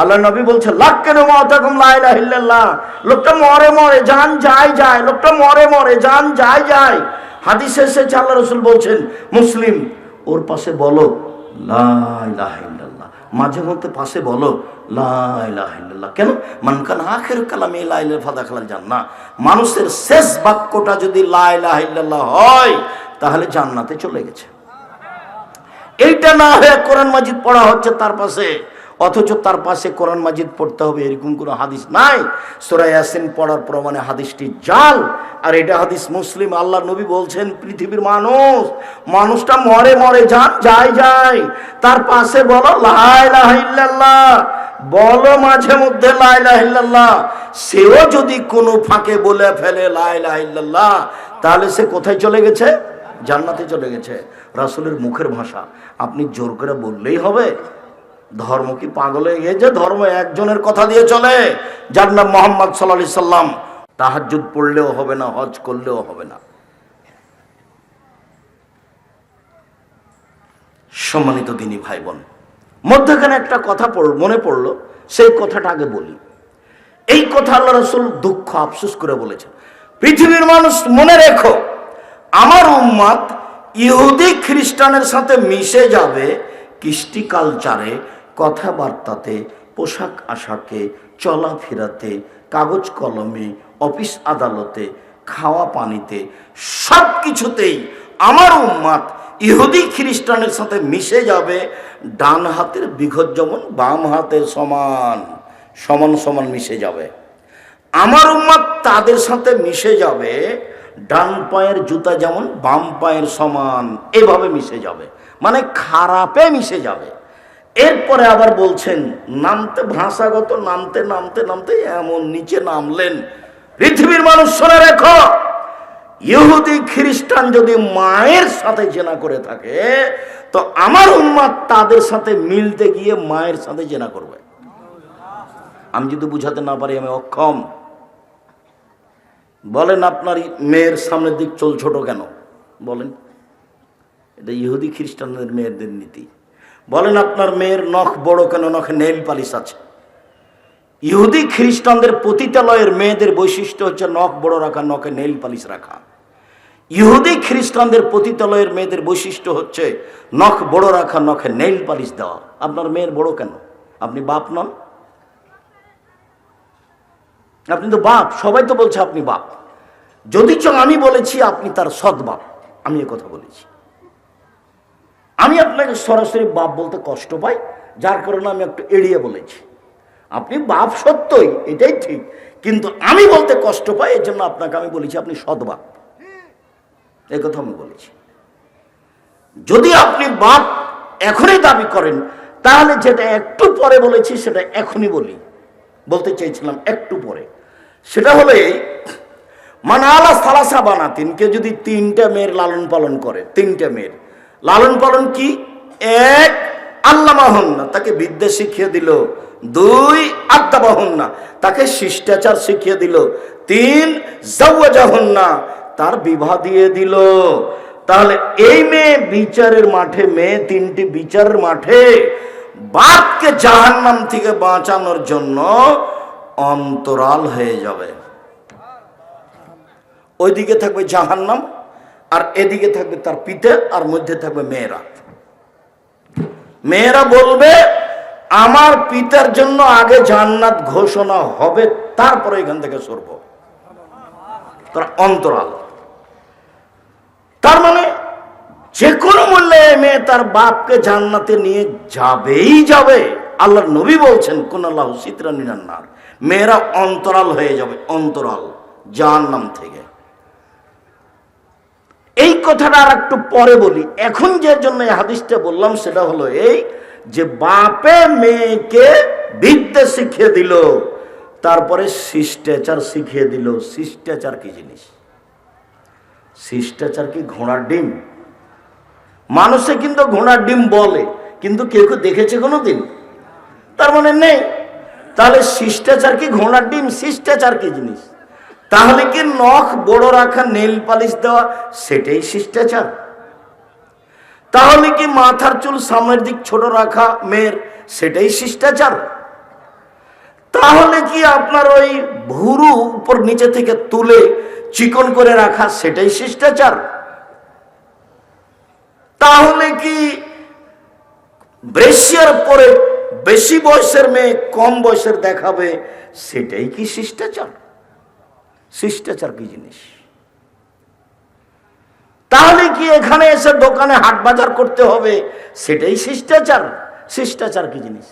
আল্লাহ নবী বলছে লাখ কেন মতাকুম লাইলাহিল্লাহ লোকটা মরে মরে, জান যায় যায়, লোকটা মরে মরে, জান যায় যায়। হাদিসে এসেছে, আল্লাহ রসুল বলছেন, মুসলিম, ওর পাশে বলো মাঝে মধ্যে পাশে বলো কেন? মানকান আখের কালামে ফাদা খালাল জান না মানুষের শেষ বাক্যটা যদি লাইলাহিল্লাহ হয়, তাহলে জান্নাতে চলে গেছে। এইটা না হয়ে কোরআন মাজিদ পড়া হচ্ছে, তার পাশে অথচ তার পাশে কোরআন মাজিদ পড়তে হবে, এরকম কোনো হাদিস নাই। সোরা ইয়াসিন পড়ার প্রমাণে হাদিসটি জাল। আর এটা হাদিস মুসলিম, আল্লাহ নবী বলছেন, পৃথিবীর মানুষ, মানুষটা মরে মরে যান, যায় যায়। তার পাশে বলো লাইলাহিল্লাহ বলো মাঝে মধ্যে লাইলাহিল্লাহ সেও যদি কোনো ফাঁকে বলে ফেলে লাইলাহিল্লাহ তাহলে সে কোথায় চলে গেছে? জান্নাতে চলে গেছে। রাসুলের মুখের ভাষা। আপনি জোর করে বললেই হবে। ধর্ম কি পাগল হয়ে গিয়েছে? ধর্ম একজনের কথা দিয়ে চলে, যার নাম মোহাম্মদ সাল্লা সাল্লাম। তাহাজুদ পড়লেও হবে না, হজ করলেও হবে না। সম্মানিত দিনী ভাই বোন মধ্যখানে একটা কথা মনে পড়ল, সেই কথাটা আগে বলি। এই কথা আল্লাহ রসুল দুঃখ আফসোস করে বলেছেন। পৃথিবীর মানুষ মনে রেখো, আমার উম্মাদ ইহুদি খ্রিস্টানের সাথে মিশে যাবে কৃষ্টি কালচারে কথাবার্তাতে, পোশাক আশাকে, চলাফেরাতে, কাগজ কলমে, অফিস আদালতে, খাওয়া পানিতে সব কিছুতেই আমার উম্মাদ ইহুদি খ্রিস্টানের সাথে মিশে যাবে, ডান হাতের বিঘত যেমন বাম হাতের সমান সমান সমান মিশে যাবে। আমার উম্মাদ তাদের সাথে মিশে যাবে, ডান পায়ের জুতা যেমন বাম পায়ের সমান, এভাবে মিশে যাবে। মানে খারাপে মিশে যাবে। এরপরে আবার বলছেন, নামতে ভাষাগত, নামতে নামতে নামতে এমন নিচে নামলেন। পৃথিবীর মানুষ শুনে রেখো, ইহুদি, খ্রিস্টান যদি মায়ের সাথে জেনা করে থাকে, তো আমার উম্মাদ তাদের সাথে মিলতে গিয়ে মায়ের সাথে জেনা করবে। আমি যদি বুঝাতে না পারি, আমি অক্ষম। বলেন, আপনার মেয়ের সামনের দিক চল ছোট কেন? বলেন, এটা ইহুদি, খ্রিস্টানদের মেয়েদের নীতি। বলেন আপনার মেয়ের নখ বড় কেন? নখে নেল পালিশ আছে। ইহুদি খ্রিস্টানদের পতিতালয়ের মেয়েদের বৈশিষ্ট্য হচ্ছে নখ বড় রাখা, নখে নেল পালিশ রাখা। ইহুদি খ্রিস্টানদের পতিতালয়ের মেয়েদের বৈশিষ্ট্য হচ্ছে নখ বড় রাখা, নখে নেল পালিশ দেওয়া। আপনার মেয়ের বড় কেন? আপনি বাপ নন? আপনি তো বাপ, সবাই তো বলছে আপনি বাপ। যদি আমি বলেছি, আপনি তার সৎ বাপ। আমি কথা বলেছি। আমি আপনাকে সরাসরি বাপ বলতে কষ্ট পাই, যার কারণে আমি একটু এড়িয়ে বলেছি। আপনি বাপ সত্যই, এটাই ঠিক, কিন্তু আমি বলতে কষ্ট পাই এর জন্য আপনাকে আমি বলেছি আপনি সৎ বাপ। এ কথা আমি বলেছি। যদি আপনি বাপ এখনই দাবি করেন, তাহলে যেটা একটু পরে বলেছি, সেটা এখনই বলি। বলতে চেয়েছিলাম একটু পরে। সেটা হলে মানে আলা সালাসা বানাতিন, কেউ যদি তিনটা মেয়ের লালন পালন করে, তিনটা মেয়ের লালন পালন কি? এক আল্লামাহন না তাকে বিদ্যা শিখিয়ে দিল। দুই আত্মাবাহন না তাকে শিষ্টাচার শিখিয়ে দিল। তিন জাহন না তার বিবাহ দিয়ে দিল। তাহলে এই মেয়ে বিচারের মাঠে, মেয়ে তিনটি বিচারের মাঠে, বাপকে জাহান্নাম থেকে বাঁচানোর জন্য অন্তরাল হয়ে যাবে। ওইদিকে থাকবে জাহান্নাম। আর এদিকে থাকবে তার পিতে, আর মধ্যে থাকবে মেয়েরা। মেয়েরা বলবে, আমার পিতার জন্য আগে জান্নাত ঘোষণা হবে, তারপরে এখান থেকে সরব। তারা অন্তরাল তার মানে যে কোনো মূল্যে মেয়ে তার বাপকে জান্নাতে নিয়ে যাবেই যাবে। আল্লাহর নবী বলছেন কোন আল্লাহ সিতরা নিরান্নার মেয়েরা অন্তরাল হয়ে যাবে, অন্তরাল, জাহান্নাম থেকে। কথাটা আর একটু পরে বলি। এখন যে জন্য এই হাদিসটা বললাম, সেটা হলো এই যে বাপে মেয়েকে বিদ্যে শিখিয়ে দিল, তারপরে শিষ্টাচার শিখিয়ে দিল। শিষ্টাচার কি জিনিস? শিষ্টাচার কি ঘোড়ার ডিম? মানুষে কিন্তু ঘোড়ার ডিম বলে, কিন্তু কেউ কেউ দেখেছে কোনো দিন তার মানে নেই। তাহলে শিষ্টাচার কি ঘোড়ার ডিম? শিষ্টাচার কি জিনিস? তাহলে কি নখ বড় রাখা নেল পালিশ দেওয়া? সেটাই শিষ্টাচার। তাহলে কি মাথার চুল সামনের দিক ছোট রাখা মেয়ের? সেটাই শিষ্টাচার। তাহলে কি আপনার ওই ভুরু উপর নিচে থেকে তুলে চিকন করে রাখা, সেটাই শিষ্টাচার? তাহলে কি ব্রেশিয়ার পরে বেশি বয়সের মেয়ে কম বয়সের দেখাবে, সেটাই কি শিষ্টাচার? শিষ্টাচার কি জিনিস? তাহলে কি এখানে এসে দোকানে হাট বাজার করতে হবে? সেটাই শিষ্টাচার। শিষ্টাচার কি জিনিস?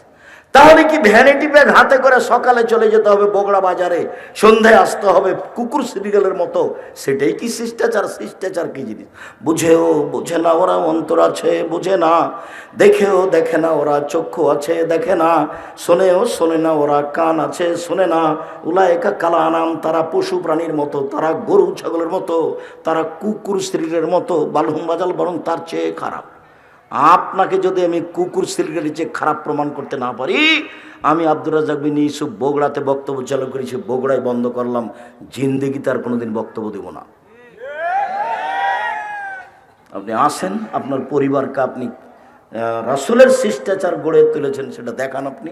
তাহলে কি ভ্যানিটি ব্যাগ হাতে করে সকালে চলে যেতে হবে বগড়া বাজারে? সন্ধ্যায় আসতে হবে কুকুর সিরিয়ালের মতো। সেটাই কি শিষ্টাচার? শিষ্টাচার কি জিনিস? বুঝেও বুঝে না ওরা অন্তর আছে, বুঝে না। দেখেও দেখে না ওরা চক্ষু আছে, দেখে না। শোনেও শোনে না ওরা কান আছে, শোনে না। উলায়কা কালা নাম তারা পশু প্রাণীর মতো, তারা গরু, ছাগলের মতো, তারা কুকুর স্ত্রীর মতো বালহুম বাজাল বরং তার চেয়ে খারাপ। আপনাকে যদি আমি কুকুর সিলগের চেয়ে খারাপ প্রমাণ করতে না পারি, আমি আব্দুর রাজাক বিন ইউসুফ বগুড়াতে বক্তব্য চালু করেছি, বগুড়ায় বন্ধ করলাম জিন্দেগিতে আর কোনোদিন বক্তব্য দেব না। আপনি আসেন, আপনার পরিবারকে আপনি রাসূলের শিষ্টাচার গড়ে তুলেছেন, সেটা দেখান আপনি।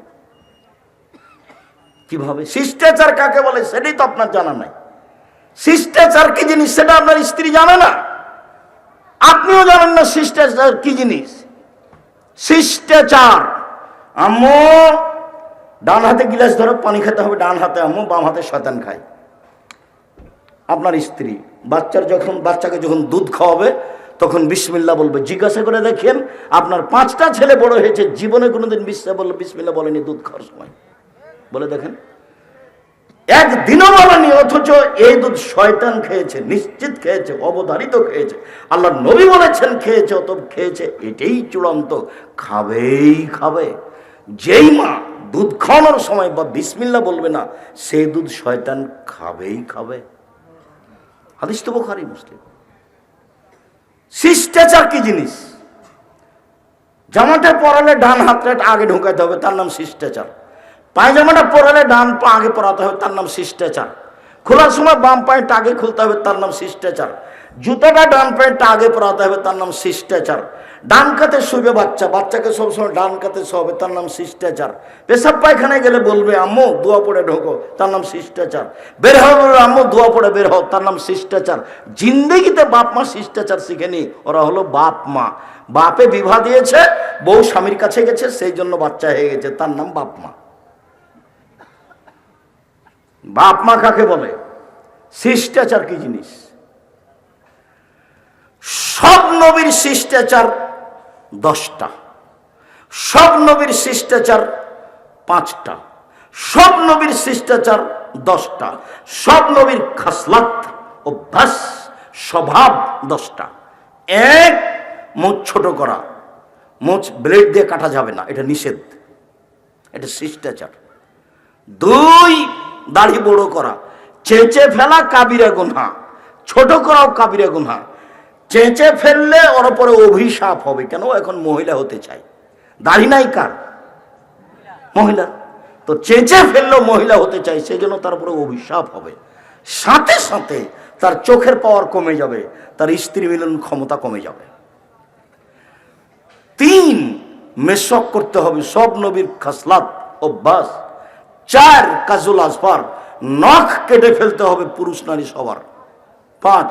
কীভাবে? শিষ্টাচার কাকে বলে, সেটাই তো আপনার জানা নাই। শিষ্টাচার কি জিনিস, সেটা আপনার স্ত্রী জানে না। আপনিও জানেন না শিষ্টাচার কি জিনিস? শিষ্টাচার। আম্মু, ডান হাতে গিলাস ধরো, পানি খেতে হবে ডান হাতে আম্মু, বাম হাতে শয়তান খায়। আপনার স্ত্রী বাচ্চার যখন বাচ্চাকে যখন দুধ খাওয়াবে, তখন বিসমিল্লা বলবে। জিজ্ঞাসা করে দেখেন, আপনার পাঁচটা ছেলে বড় হয়েছে, জীবনে কোনোদিন বিশ্বা বলল বিসমিল্লা বলেনি দুধ খাওয়ার সময়। বলে দেখেন। একদিনও বলেনি অথচ এই দুধ শয়তান খেয়েছে, নিশ্চিত খেয়েছে, অবধারিত খেয়েছে। আল্লাহ নবী বলেছেন, খেয়েছে অত খেয়েছে, এটাই চূড়ান্ত। খাবেই খাবে। যেই মা দুধ খাওয়ানোর সময় বা বিসমিল্লা বলবে না সেই দুধ শয়তান খাবেই খাবে। হাদিস তো বোখারি, মুসলিম। শিষ্টাচার কি জিনিস? জামাটা পরালে ডান হাতটা আগে ঢোকাতে হবে, তার নাম শিষ্টাচার। পায়জামাটা পরালে ডান পা আগে পরাতে হবে তার নাম শিষ্টাচার। খোলার সময় বাম পায়েটা আগে খুলতে হবে তার নাম শিষ্টাচার। জুতাটা ডান পায়েটা আগে পরাতে হবে তার নাম শিষ্টাচার। ডান কাতে শুবে বাচ্চা বাচ্চাকে সবসময় ডান কাতে শোবে তার নাম শিষ্টাচার। পেশাব পায়খানায় গেলে বলবে আম্মু দোয়া পড়ে ঢোকো তার নাম শিষ্টাচার। বের বলবে, আম্মু দোয়া পড়ে বের হও তার নাম শিষ্টাচার। জিন্দেগিতে বাপ মা শিষ্টাচার শিখেনি ওরা হলো বাপ মা। বাপে বিবাহ দিয়েছে বউ স্বামীর কাছে গেছে সেই জন্য বাচ্চা হয়ে গেছে তার নাম বাপ মা। বাপ মা কাকে বলে? শিষ্টাচার কি জিনিস? সব নবীর শিষ্টাচার দশটা। সব নবীর শিষ্টাচার পাঁচটা। সব নবীর শিষ্টাচার দশটা। সব নবীর খাসলাত, অভ্যাস, স্বভাব দশটা। এক, মুখ ছোট করা। মুখ ব্লেড দিয়ে কাটা যাবে না, এটা নিষেধ। এটা শিষ্টাচার। দুই দাড়ি বড় করা। চেঁচে ফেলা কাবিরা গুনহা। ছোট করাও কাবিরা গুনহা। চেঁচে ফেললে ওর পরে অভিশাপ হবে। কেন? এখন মহিলা হতে চাই দাড়ি নাই কার? মহিলা। তো চেঁচে ফেললেও মহিলা হতে চাই সেই জন্য তার উপরে অভিশাপ হবে। সাথে সাথে তার চোখের পাওয়ার কমে যাবে। তার স্ত্রী মিলন ক্ষমতা কমে যাবে। তিন মেশক করতে হবে। সব নবীর খাসলাত, অভ্যাস। চার কাজুল আসফার নখ কেটে ফেলতে হবে পুরুষ নারী সবার। পাঁচ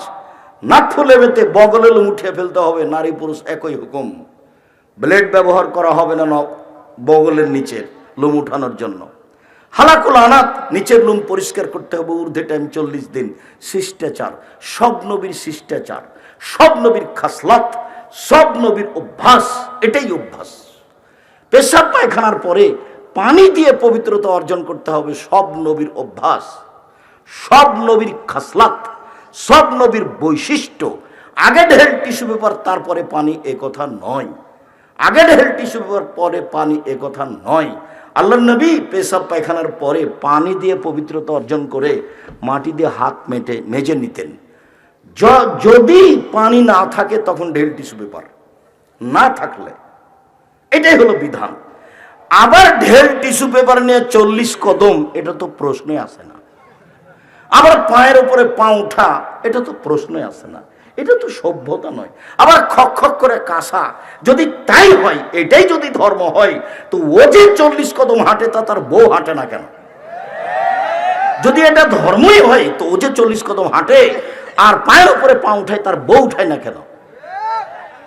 নাট্য লেবেতে বগলে উঠে ফেলতে হবে নারী পুরুষ একই হুকুম। ব্লেড ব্যবহার করা হবে না নখ বগলের নিচের লুম উঠানোর জন্য। হালাকুল আনাত, নিচের লুম পরিষ্কার করতে হবে ঊর্ধ্বে টাইম চল্লিশ দিন। শিষ্টাচার, সব নবীর শিষ্টাচার, সব নবীর খাসলাত, সব নবীর অভ্যাস, এটাই অভ্যাস। পেশাব পায়খানার পরে পানি দিয়ে পবিত্রতা অর্জন করতে হবে সব নবীর অভ্যাস, সব নবীর খাসলাত, সব নবীর বৈশিষ্ট্য। আগে ঢেল টিস্যু পেপার, তারপরে পানি এ কথা নয়। আগে ঢেল টিস্যু পেপার, পরে পানি এ কথা নয়। আল্লাহ নবী পেশাব পায়খানার পরে পানি দিয়ে পবিত্রতা অর্জন করে মাটি দিয়ে হাত মেটে, মেজে নিতেন। যদি পানি না থাকে, তখন ঢেল টিস্যু পেপার না থাকলে। এটাই হলো বিধান। আবার ঢেল টিস্যু পেপার নিয়ে চল্লিশ কদম, এটা তো প্রশ্নই আসে না। আবার পায়ের উপরে পা উঠা, এটা তো প্রশ্নই আসে না। এটা তো সভ্যতা নয়। আবার খক খক করে কাঁসা, যদি তাই হয়, এটাই যদি ধর্ম হয়, তো ও যে চল্লিশ কদম হাঁটে, তা তার বউ হাঁটে না কেন? যদি এটা ধর্মই হয়, তো ও যে চল্লিশ কদম হাঁটে, আর পায়ের উপরে পা উঠায়, তার বউ উঠায় না কেন?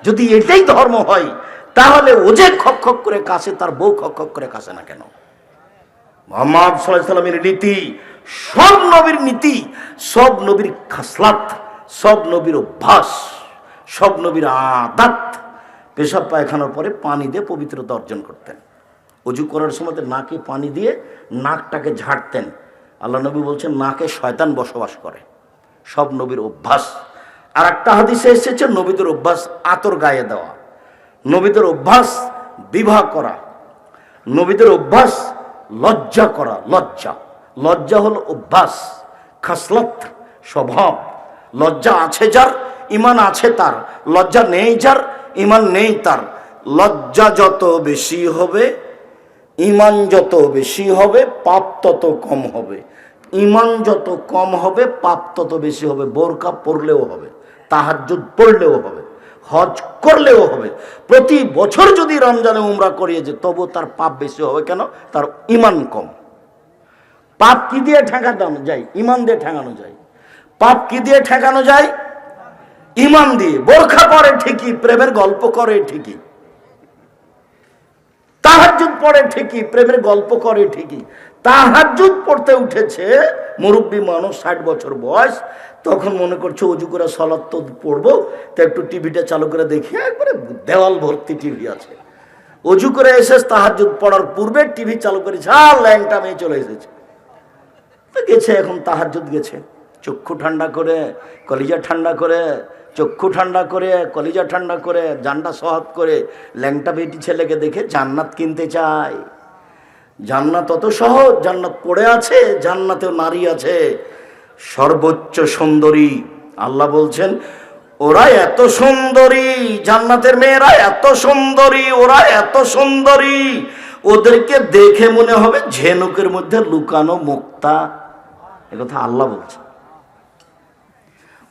যদি এটাই ধর্ম হয় তাহলে ও যে খক খক করে কাছে তার বউ খক খক করে কাছে না কেন? মোহাম্মদ সাল্লামের নীতি, সব নবীর নীতি, সব নবীর খাসলাত, সব নবীর অভ্যাস, সব নবীর আদাত, পেশাব পায়খানার পরে পানি দিয়ে পবিত্রতা অর্জন করতেন। অজু করার সময় নাকে পানি দিয়ে নাকটাকে ঝাড়তেন। আল্লাহ নবী বলছেন, নাকে শয়তান বসবাস করে। সব নবীর অভ্যাস। আর একটা হাদিসে এসেছে, নবীদের অভ্যাস আতর গায়ে দেওয়া। নবীদের অভ্যাস বিবাহ করা, নবীদের অভ্যাস লজ্জা করা, লজ্জা। লজ্জা হল অভ্যাস, খাসলত, স্বভাব। লজ্জা আছে যার, ইমান আছে তার। লজ্জা নেই যার, ইমান নেই তার। লজ্জা যত বেশি হবে, ইমান যত বেশি হবে, পাপ তত কম হবে। ইমান যত কম হবে, পাপ তত বেশি হবে। বোরকা পড়লেও হবে, তাহাজ্জুদ পড়লেও হবে। হজ করলেও হবে। প্রতি বছর যদি রমজানে উমরা করিয়ে যে তবু তার পাপ বেশি হবে কেন? তার ইমান কম। পাপ কি দিয়ে ঠেকানো যায়? ইমান দিয়ে ঠেকানো যায়। পাপ কি দিয়ে ঠেকানো যায়? ইমান দিয়ে। বোরখা পরে ঠিকই, প্রেমের গল্প করে ঠিকই। তাহাজুদ পড়ে ঠিকই, প্রেমের গল্প করে ঠিকই। তাহাজুদ পড়তে উঠেছে, মুরব্বী মানুষ ষাট বছর বয়স, তখন মনে করছে অজু করে সলাৎ তো পড়ব, তো একটু টিভিটা চালু করে দেখি, একবারে দেওয়াল ভর্তি টিভি আছে। অজু করে এসে তাহাজুদ পড়ার পূর্বে টিভি চালু করে ঝাল ল্যাংটা মেয়ে চলে এসেছে। তো গেছে, এখন তাহাজুদ গেছে। চক্ষু ঠান্ডা করে, কলিজা ঠান্ডা করে, চক্ষু ঠান্ডা করে, কলিজা ঠান্ডা করে, জানটা সহৎ করে, ল্যাংটা বেটি ছেলেকে দেখে জান্নাত কিনতে চায়। জান্নাত অত সহজ, জান্নাত পড়ে আছে জান্নাতেও নারী আছে। সর্বোচ্চ সুন্দরী, আল্লাহ বলছেন, ওরা এত সুন্দরী, জান্নাতের মেয়েরা এত সুন্দরী, ওরা এত সুন্দরী। ওদেরকে দেখে মনে হবে ঝেনুকের মধ্যে লুকানো মুক্তা। একথা আল্লাহ বলছে।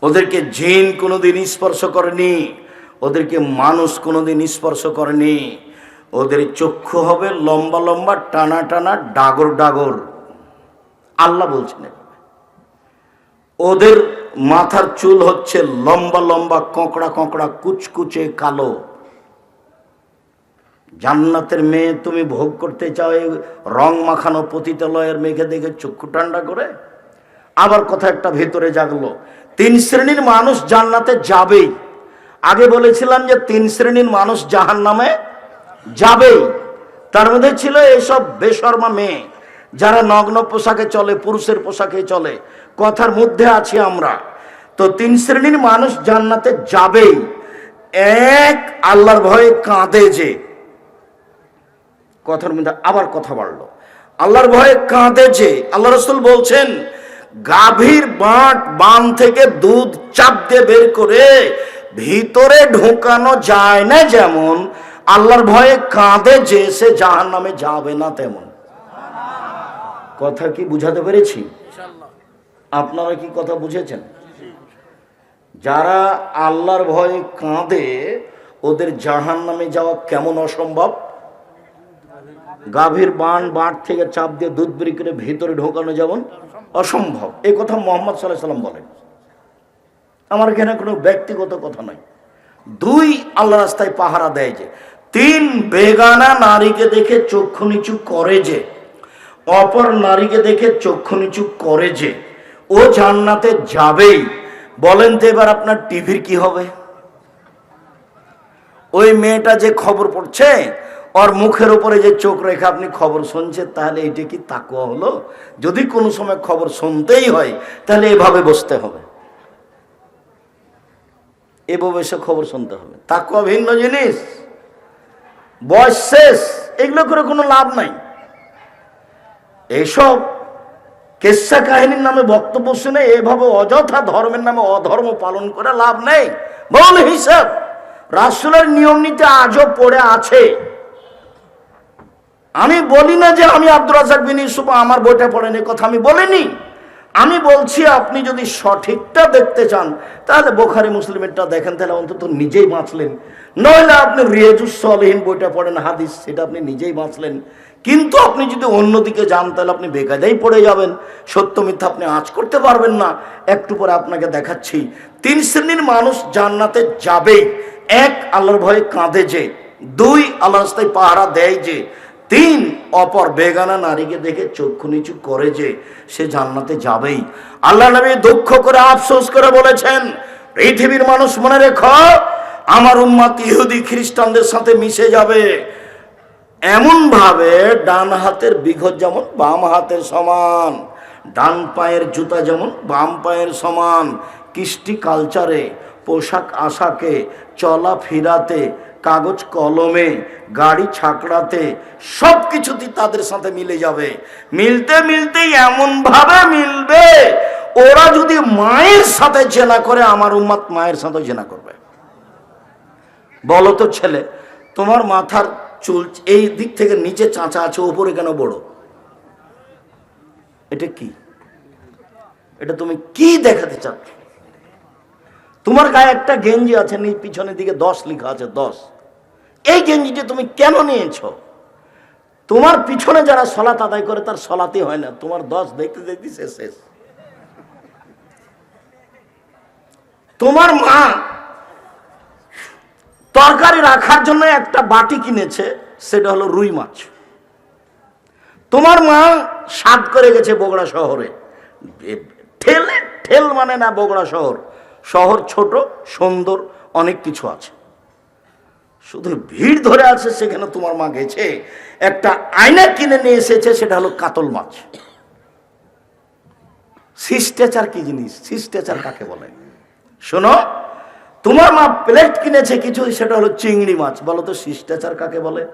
ওদেরকে জিন কোনোদিন স্পর্শ করেনি, ওদেরকে মানুষ কোনোদিন স্পর্শ করেনি। ওদের চক্ষু হবে লম্বা লম্বা, টানা টানা, ডাগর ডাগর। আল্লাহ বলছেন ওদের মাথার চুল হচ্ছে লম্বা লম্বা, কঁকড়া কঁকড়া, কুচকুচে কালো। জান্নাতের মেয়ে তুমি ভোগ করতে চাও, এই রং মাখানো পতিতালয়ের মেঘে দেখে চক্ষু ঠান্ডা করে? আবার কথা একটা ভেতরে জাগলো, তিন শ্রেণির মানুষ জান্নাতে যাবেই। আগে বলেছিলাম যে তিন শ্রেণির মানুষ জাহান নামে যাবেই। তার মধ্যে ছিল এইসব বেশর্মা মেয়ে, যারা নগ্ন পোশাকে চলে, পুরুষের পোশাকে চলে। কথার মধ্যে আছি আমরা। তো তিন শ্রেণির মানুষ জান্নাতে যাবেই। এক আল্লাহর ভয়ে কাঁদে যে। কথার মধ্যে আবার কথা বাড়লো। আল্লাহর ভয়ে কাঁদে যে। আল্লাহ রসুল বলছেন, গাভীর বাঁট বান থেকে দুধ চাপ দিয়ে বের করে ভিতরে ঢোকানো যায় না যেমন আল্লাহর ভয়ে কাঁদে যে সে জাহান নামে যাবে না তেমন। কথা কি বুঝাতে পেরেছি? আপনারা কি কথা বুঝেছেন? যারা আল্লাহর ভয়ে কাঁদে ওদের জাহান নামে যাওয়া কেমন অসম্ভব? গাভীর বান বাঁট থেকে চাপ দিয়ে দুধ বেরি করে ভেতরে ঢোকানো যেমন অসম্ভব। এই কথা মোহাম্মদ সাল্লাহ সাল্লাম বলেন। আমার এখানে কোনো ব্যক্তিগত কথা নয় দুই আল্লাহ রাস্তায় পাহারা দেয় যে তিন বেগানা নারীকে দেখে চক্ষু নিচু করে যে, অপর নারীকে দেখে চক্ষু নিচু করে যে, ও জান্নাতে যাবেই। বলেন তো এবার আপনার টিভির কি হবে? ওই মেয়েটা যে খবর পড়ছে, ওর মুখের উপরে যে চোখ রেখে আপনি খবর শুনছেন, তাহলে এটা কি তাকুয়া হলো? যদি কোনো সময় খবর শুনতেই হয়, তাহলে এভাবে বসতে হবে। এভাবে এসে খবর শুনতে হবে। তাকুয়া ভিন্ন জিনিস। বয়স শেষ, এগুলো করে কোনো লাভ নাই। এইসব কেসা কাহিনীর নামে বক্তব্য শুনে এভাবে অযথা ধর্মের নামে অধর্ম পালন করে লাভ নেই। বল হিসাব, রাসুলের নিয়ম নীতি আজও পড়ে আছে। আমি বলি না যে আমি আব্দুল রাজাক বিন ইউসুফ আমার বইটা পড়েন কথা আমি বলিনি। আমি বলছি, আপনি যদি সঠিকটা দেখতে চান, তাহলে বোখারি মুসলিমেরটা দেখেন, তাহলে অন্তত নিজেই বাঁচলেন। নইলে আপনি রিয়াজুস সলহীন বইটা পড়েন, হাদিস, সেটা আপনি নিজেই বাঁচলেন। কিন্তু আপনি যদি অন্যদিকে যান, তাহলে আপনি বেকায়দাই পড়ে যাবেন। সত্য মিথ্যা আপনি আজ করতে পারবেন না। একটু পরে আপনাকে দেখাচ্ছি, তিন শ্রেণির মানুষ জান্নাতে যাবেই। এক, আল্লাহর ভয়ে কাঁদে যে। দুই আল্লাহ রাস্তায় পাহারা দেয় যে। তিন অপর বেগানা নারীকে দেখে চক্ষু নিচু করে যে সে জান্নাতে যাবেই। আল্লাহ নবী দুঃখ করে, আফসোস করে বলেছেন, পৃথিবীর মানুষ মনে রেখো, আমার উম্মাত ইহুদি খ্রিস্টানদের সাথে মিশে যাবে। এমন ভাবে ডান হাতের বিঘত যেমন, বাম হাতের সমান, ডান পায়ের জুতা যেমন, বাম পায়ের সমান, কৃষ্টি কালচারে পোশাক আশাকে চলা ফিরাতে কাগজ কলমে, গাড়ি ছাকড়াতে সব কিছুতেই তাদের সাথে মিলে যাবে। মিলতে মিলতেই এমন ভাবে মিলবে, ওরা যদি মায়ের সাথে জেনা করে, আমার উম্মাত মায়ের সাথে জেনা করবে। বলো তো ছেলে, তোমার মাথার চুল এই দিক থেকে নিচে চাঁচা আছে, ওপরে কেন বড়? এটা কি? এটা তুমি কি দেখাতে চাচ্ছ? তোমার গায়ে একটা গেঞ্জি আছে, নি পিছনের দিকে দশ লেখা আছে, দশ। এই গেঞ্জিটি তুমি কেন নিয়েছো? তোমার পিছনে যারা সলাত আদায় করে, তার সলাতে হয় না। তোমার দশ দেখতে দেখতে শেষ শেষ। তোমার মা তরকারি রাখার জন্য একটা বাটি কিনেছে, সেটা হলো রুই মাছ। তোমার মা সাত করে গেছে বগুড়া শহরে। ঠেলে ঠেল মানে না বগুড়া শহর। শহর ছোট, সুন্দর, অনেক কিছু আছে। শুধু ভিড় ধরে আছে সেখানে তোমার মা গেছে। একটা আয়না কিনে নিয়ে এসেছে, সেটা হলো কাতল মাছ। শিষ্টাচার কি জিনিস? শিষ্টাচার কাকে বলে? শোনো, তোমার মা প্লেট কিনেছে কিছু, সেটা হলো চিংড়ি মাছ। বলো তো শিষ্টাচার কাকে বলে?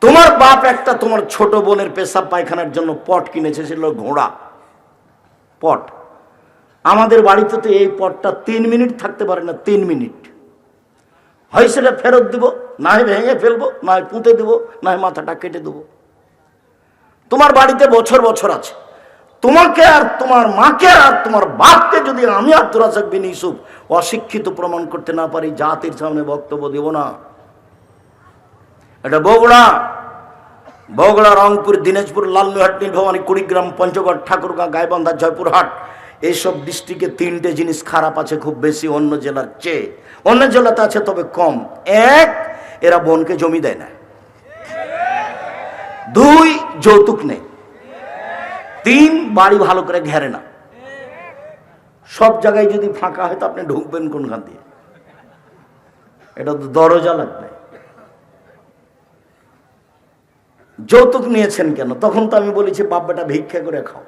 তোমার বাপ একটা তোমার ছোট বোনের পেশাব পায়খানার জন্য পট কিনেছে, সেটা হলো ঘোড়া। পট। আমাদের বাড়িতে তো এই পটটা তিন মিনিট থাকতে পারে না, তিন মিনিট। হয় সেটা ফেরত দিব না হয় ভেঙে ফেলব না হয় পুঁতে দেবো না হয় মাথাটা কেটে দেবো। তোমার বাড়িতে বছর বছর আছে। তোমাকে আর তোমার মাকে আর তোমার বাপকে যদি আমি আব্দুল রাজাক বিন ইউসুফ অশিক্ষিত প্রমাণ করতে না পারি, জাতির সামনে বক্তব্য দেব না। এটা বগুড়া। বগুড়া, রংপুর, দিনাজপুর লালমিহাট নীলভবানী কুড়িগ্রাম, পঞ্চগড়, ঠাকুরগাঁ, গাইবান্ধা, জয়পুরহাট এইসব ডিস্ট্রিক্টে তিনটে জিনিস খারাপ আছে, খুব বেশি, অন্য জেলার চেয়ে। অন্য জেলাতে আছে, তবে কম। এক, এরা বোনকে জমি দেয় না। দুই, যৌতুক নেই তিন, বাড়ি ভালো করে ঘেরে না। সব জায়গায় যদি ফাঁকা হয়, তো আপনি ঢুকবেন কোনখান দিয়ে? এটা তো দরজা লাগবে। যৌতুক নিয়েছেন কেন? তখন তো আমি বলেছি, বাপ বেটা ভিক্ষা করে খাও।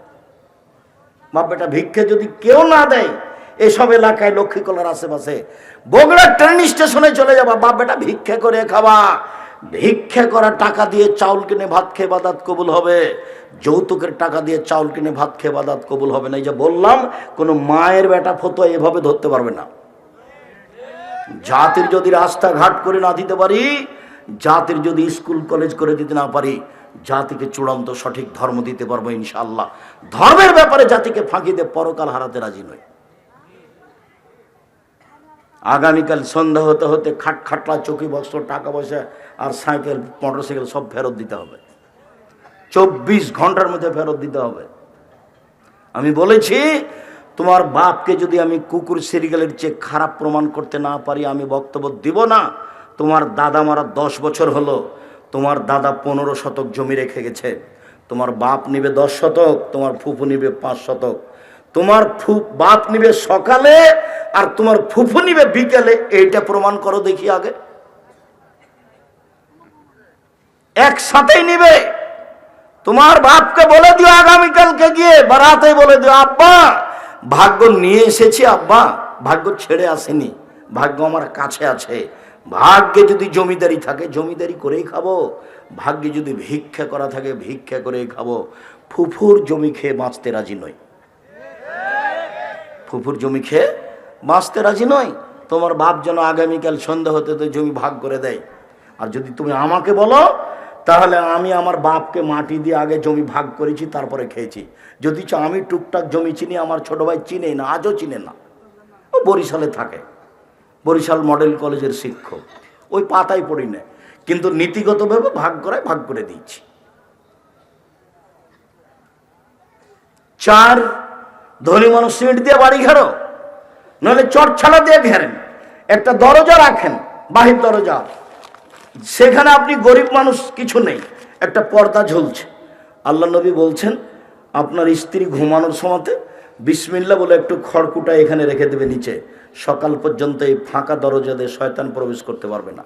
বাপ বেটা ভিক্ষে যদি কেউ না দেয়, এসব এলাকায় লক্ষ্মীকলার আশেপাশে। বগুড়া ট্রেন স্টেশনে চলে যাবা, বাপ বেটা ভিক্ষা করে খাবা। ভিক্ষে করা টাকা দিয়ে চাউল কিনে ভাত খেয়ে বাদাত কবুল হবে। যৌতুকের টাকা দিয়ে চাউল কিনে ভাত খেয়ে বাদাত কবুল হবে না। এই যে বললাম, কোনো মায়ের বেটা ফতো এভাবে ধরতে পারবে না। জাতির যদি রাস্তাঘাট করে না দিতে পারি, জাতির যদি স্কুল কলেজ করে দিতে না পারি জাতিকে চূড়ান্ত সঠিক ধর্ম দিতে পারব ইনশাল্লাহ ধর্মের ব্যাপারে জাতিকে ফাঁকি দিয়ে পরকাল হারাতে রাজি নয় আগামীকাল সন্ধ্যা হতে হতে খাট খাটলা, চকি বক্স, টাকা পয়সা আর সাইকেল, মোটরসাইকেল সব ফেরত দিতে হবে। চব্বিশ ঘণ্টার মধ্যে ফেরত দিতে হবে। আমি বলেছি, তোমার বাপকে যদি আমি কুকুর সিরিয়ালের চেয়ে খারাপ প্রমাণ করতে না পারি, আমি বক্তব্য দিব না। তোমার দাদা মারা দশ বছর হলো তোমার দাদা পনেরো শতক জমি রেখে গেছে। তোমার বাপ নিবে দশ শতক, তোমার ফুফু নিবে পাঁচ শতক। তোমার বাপ নিবে সকালে আর তোমার ফুফু নিবে বিকেলে। এইটা প্রমাণ করো দেখি আগে। একসাথেই নিবে। তোমার বাপকে বলে দিও আগামীকালকে গিয়ে, বারাতে বলে দিও, আব্বা, ভাগ্য নিয়ে এসেছি, আব্বা। ভাগ্য ছেড়ে আসেনি। ভাগ্য আমার কাছে আছে। ভাগ্যে যদি জমিদারি থাকে, জমিদারি করেই খাব। ভাগ্যে যদি ভিক্ষা করা থাকে, ভিক্ষা করেই খাব। ফুফুর জমি খেয়ে বাঁচতে রাজি নয় ফুফুর জমি খেয়ে বাঁচতে রাজি নয় তোমার বাপ যেন আগামীকাল সন্ধ্যা হতে তো জমি ভাগ করে দেয়। আর যদি তুমি আমাকে বলো, তাহলে আমি আমার বাপকে মাটি দিয়ে আগে জমি ভাগ করেছি, তারপরে খেয়েছি। যদি আমি টুকটাক জমি চিনি, আমার ছোট ভাই চিনে না, আজও চিনে না। ও বরিশালে থাকে। বরিশাল মডেল কলেজের শিক্ষক। ওই পাতায় পড়ি না। কিন্তু নীতিগতভাবে ভাগ করায় ভাগ করে দিয়েছি। চার, ধনী মানুষ সিমেন্ট দিয়ে বাড়ি ঘেরো। নাহলে চট ছাড়া দিয়ে ঘেরেন। একটা দরজা রাখেন, বাহির দরজা। সেখানে আপনি গরিব মানুষ কিছু নেই, একটা পর্দা ঝুলছে। আল্লাহ নবী বলছেন, আপনার স্ত্রী ঘুমানোর সময়তে বিসমিল্লা বলে একটু খড়কুটা এখানে রেখে দেবে নিচে। সকাল পর্যন্ত এই ফাঁকা দরজা দিয়ে শয়তান প্রবেশ করতে পারবে না।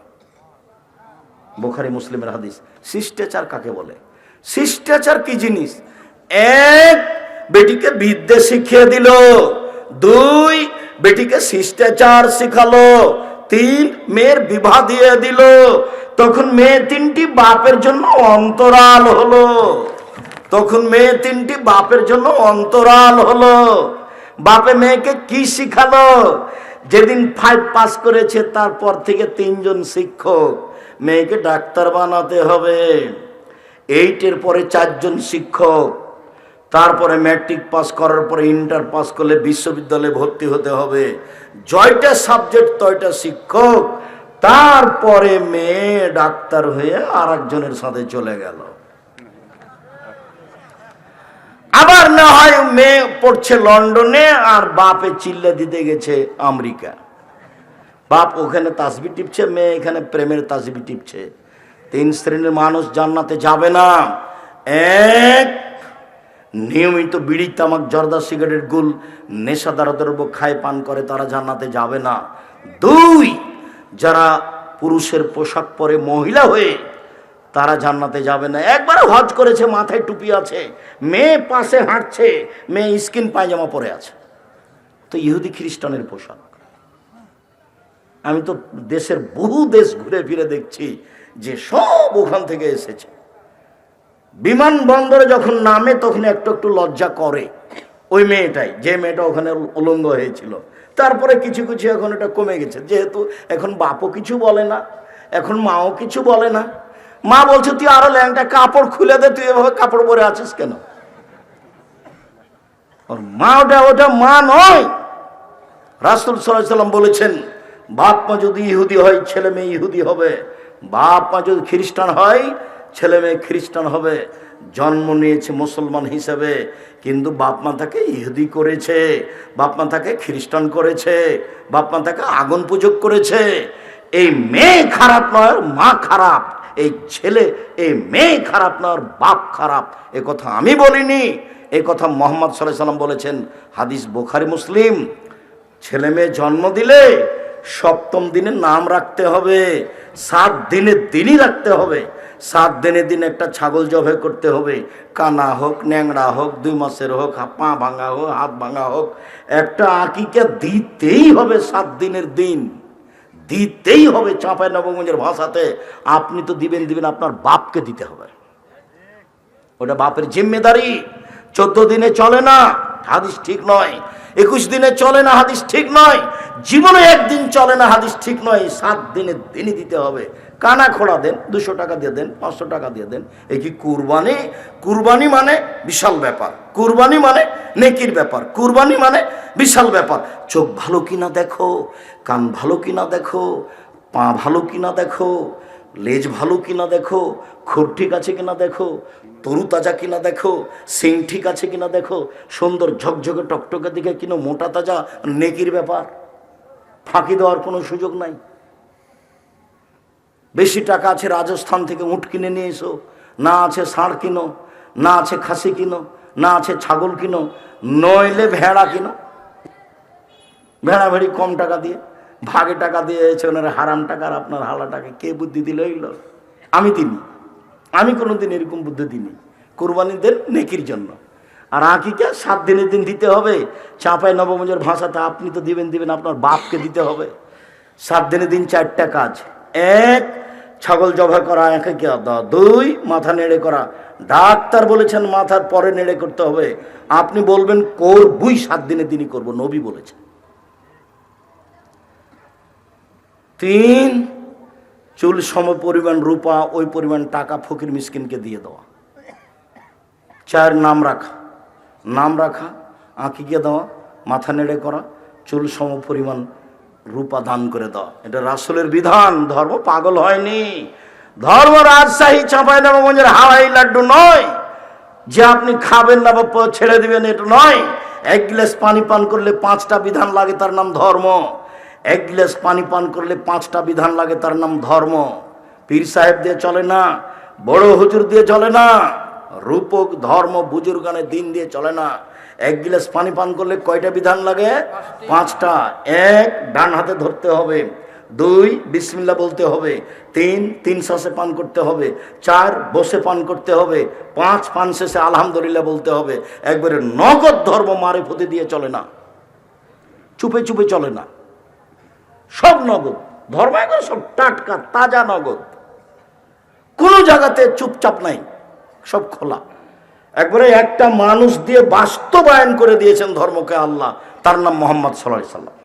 বোখারি মুসলিমের হাদিস। শিষ্টাচার কাকে বলে? শিষ্টাচার কি জিনিস? এক, বেটিকে বিদ্যে শিখিয়ে দিল। দুই, বেটিকে শিষ্টাচার শিখালো। তিন, মেয়ের বিবাহ দিয়ে দিল। তখন মেয়ে তিনটি বাপের জন্য অন্তরাল হলো। তখন মেয়ে তিনটি বাপের জন্য অন্তরাল হলো। বাপে মেয়েকে কি শিখালো? যেদিন ফাইভ পাস করেছে, তারপর থেকে তিনজন শিক্ষক। মেয়েকে ডাক্তার বানাতে হবে। এইটের পরে চারজন শিক্ষক। তারপরে ম্যাট্রিক পাস করার পরে ইন্টার পাস করলে বিশ্ববিদ্যালয়ে ভর্তি হতে হবে। জয়টা সাবজেক্ট তয়টা শিক্ষক। তারপরে মেয়ে ডাক্তার হয়ে আর একজনের সাথে চলে গেল। আবার না হয় মেয়ে পড়ছে লন্ডনে আর বাপে চিল্লে দিতে গেছে আমেরিকা। বাপ ওখানে তাসবি টিপছে, মেয়ে এখানে প্রেমের তাসবি টিপছে। তিন শ্রেণির মানুষ জান্নাতে যাবে না। এক, নিয়মিত বিড়ি, তামাক, জর্দা সিগারেট গুল নেশাদার দ্রব্য খায়, পান করে, তারা জান্নাতে যাবে না। দুই, যারা পুরুষের পোশাক পরে মহিলা হয়ে তারা জান্নাতে যাবে না। একবার হজ করেছে, মাথায় টুপি আছে, মেয়ে পাশে হাঁটছে, মেয়ে স্কিন পায়জামা পরে আছে। তো ইহুদি খ্রিস্টানের পোশাক। আমি তো দেশের বহু দেশ ঘুরে ফিরে দেখছি যে সব ওখান থেকে এসেছে। বিমানবন্দরে যখন নামে, তখন একটু একটু লজ্জা করে ওই মেয়েটাই, যে মেয়েটা ওখানে উলঙ্গ হয়েছিল। তারপরে কিছু কিছু এখন এটা কমে গেছে। যেহেতু এখন বাপও কিছু বলে না, এখন মাও কিছু বলে না। মা বলছে, তুই আরও ল্যাংটা কাপড় খুলে দে, তুই এভাবে কাপড় পরে আছিস কেন? ওর মা ওটা ওটা মা নয়। রাসুল সাল্লাম বলেছেন, বাপ মা যদি ইহুদি হয়, ছেলে মেয়ে ইহুদি হবে। বাপ মা যদি খ্রিস্টান হয়, ছেলে মেয়ে খ্রিস্টান হবে। জন্ম নিয়েছে মুসলমান হিসেবে, কিন্তু বাপ মা তাকে ইহুদি করেছে, বাপ মা তাকে খ্রিস্টান করেছে, বাপ মা তাকে আগুন পুজো করেছে। এই মেয়ে খারাপ নয় মা খারাপ। এই ছেলে, এই মেয়ে খারাপ না, ওর বাপ খারাপ। এ কথা আমি বলিনি। এই কথা মোহাম্মদ সাল্লাহ সাল্লাম বলেছেন, হাদিস বোখারি, মুসলিম। ছেলে মেয়ে জন্ম দিলে সপ্তম দিনে নাম রাখতে হবে, সাত দিনের দিনই রাখতে হবে। সাত দিনের দিন একটা ছাগল জবে করতে হবে। কানা হোক, ন্যাংড়া হোক, দুই মাসের হোক পা ভাঙা হোক, হাত ভাঙা হোক, একটা আঁকিকে দিতেই হবে সাত দিনের দিন। দিতেই হবে চাঁপাই নবগঞ্জের ভাষাতে। আপনি তো দিবেন দিবেন, আপনার বাপকে দিতে হবে। ওটা বাপের জিম্মেদারি। চোদ্দ দিনে চলে না, হাদিস ঠিক নয়। একুশ দিনে চলে না, হাদিস ঠিক নয়। জীবনে একদিন চলে না, হাদিস ঠিক নয়। সাত দিনে দিনই দিতে হবে। কানা খোড়া দেন, দুশো টাকা দিয়ে দেন, পাঁচশো টাকা দিয়ে দেন, এই কি কুরবানি? কুরবানি মানে বিশাল ব্যাপার। কুরবানি মানে নেকির ব্যাপার। কুরবানি মানে বিশাল ব্যাপার। চোখ ভালো কিনা দেখো, কান ভালো কিনা দেখো, পা ভালো কিনা দেখো, লেজ ভালো কিনা দেখো, খুর ঠিক আছে কিনা দেখো তরু তাজা কিনা দেখো, সিং ঠিক আছে কিনা দেখো, সুন্দর ঝকঝকে টকটকে দিকে কিনা মোটা তাজা, নেকির ব্যাপার। ফাঁকি দেওয়ার কোনো সুযোগ নাই। বেশি টাকা আছে রাজস্থান থেকে উঠ কিনে নিয়ে এসো। না আছে ষাঁড় কিনো, না আছে খাসি কিনো, না আছে ছাগল কিনো, নইলে ভেড়া কিনো। ভেড়া ভেড়ি কম টাকা দিয়ে, ভাগে টাকা দিয়ে এসে ওনার হারাম টাকা আর আপনার হালা টাকা কে বুদ্ধি দিল এগুলো আমি দিনি আমি কোনো দিন এরকম বুদ্ধি দিইনি। কোরবানি দেন নেকির জন্য। আর আঁকিকে সাত দিনের দিন দিতে হবে। চাঁপাই নবমঞ্জের ভাষাতে আপনি তো দিবেন দিবেন, আপনার বাপকে দিতে হবে। সাত দিনের দিন চারটা কাজ। এক ছাগল জবা করা, একে কে দুই, মাথা নেড়ে করা। ডাক্তার বলেছেন মাথার পরে নেড়ে করতে হবে। আপনি বলবেন করবই সাত দিনের দিনই করব। নবী বলেছেন। তিন, চুল সম পরিমাণ রূপা, ওই পরিমাণ টাকা ফকির মিসকিনকে দিয়ে দেওয়া। চার, নাম রাখা। নাম রাখা আঁকিকে দেওয়া, মাথা নেড়ে করা, চুল সম পরিমাণ রূপা দান করে দাও। এটা রাসুলের বিধান। ধর্ম পাগল হয়নি। ধর্ম রাজশাহী চাঁপাই নবগঞ্জের হাওয়াই লাড্ডু নয়। যে আপনি খাবেন না বা ছেড়ে দিবেন, এটা নয়। এক গ্লাস পানি পান করলে পাঁচটা বিধান লাগে তার নাম ধর্ম। এক গ্লাস পানি পান করলে পাঁচটা বিধান লাগে তার নাম ধর্ম। পীর সাহেব দিয়ে চলে না, বড় হুজুর দিয়ে চলে না, রূপক, ধর্ম বুজুর্গানের দিন দিয়ে চলে না। এক গিলাস পানি পান করলে কয়টা বিধান লাগে? পাঁচটা। এক ডান হাতে ধরতে হবে। দুই বিসমিল্লা বলতে হবে। তিন তিন শ্বাসে পান করতে হবে। চার বসে পান করতে হবে। পাঁচ পান শেষে আলহামদুলিল্লাহ বলতে হবে। একবারে নগদ ধর্ম মারে ফতে দিয়ে চলে না। চুপে চুপে চলে না। সব নগদ। ধর্ম একবারে সব টাটকা তাজা নগদ। কোনো জায়গাতে চুপচাপ নাই। সব খোলা। একবারে একটা মানুষ দিয়ে বাস্তবায়ন করে দিয়েছেন ধর্মকে আল্লাহ। তার নাম মোহাম্মদ সাল্লাহ সাল্লাম